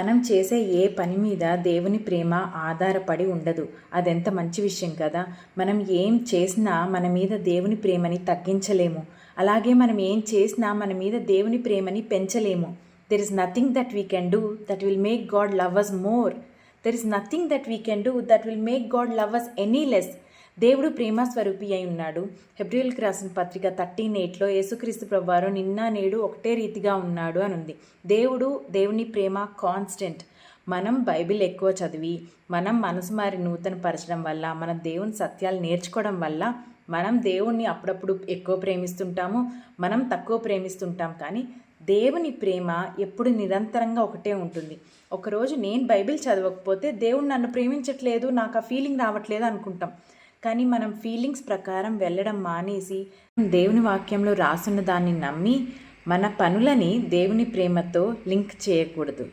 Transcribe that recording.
మనం చేసే ఏ పని మీద దేవుని ప్రేమ ఆధారపడి ఉండదు. అదెంత మంచి విషయం కదా? మనం ఏం చేసినా మన మీద దేవుని ప్రేమని తగ్గించలేము. అలాగే మనం ఏం చేసినా మన మీద దేవుని ప్రేమని పెంచలేము. There is nothing that we can do that will make God love us more there is nothing that we can do that will make God love us any less దేవుడు ప్రేమ స్వరూపి అయి ఉన్నాడు. హెబ్రిల్కి రాసిన పత్రిక థర్టీన్ ఎయిట్లో యేసుక్రీస్తు ప్రభువారు నిన్న నేడు ఒకటే రీతిగా ఉన్నాడు అని ఉంది దేవుడు దేవుని ప్రేమ కాన్స్టెంట్. మనం బైబిల్ ఎక్కువ చదివి మనం మనసు మారి నూతన పరచడం వల్ల మన దేవుని సత్యాలు నేర్చుకోవడం వల్ల మనం దేవుణ్ణి అప్పుడప్పుడు ఎక్కువ ప్రేమిస్తుంటాము మనం తక్కువ ప్రేమిస్తుంటాం. కానీ దేవుని ప్రేమ ఎప్పుడు నిరంతరంగా ఒకటే ఉంటుంది. ఒకరోజు నేను బైబిల్ చదవకపోతే దేవుడు నన్ను ప్రేమించట్లేదు నాకు ఆ ఫీలింగ్ రావట్లేదు అనుకుంటాం. కానీ మనం ఫీలింగ్స్ ప్రకారం వెళ్ళడం మానేసి దేవుని వాక్యంలో రాసున్న దాన్ని నమ్మి మన పనులని దేవుని ప్రేమతో లింక్ చేయకూడదు.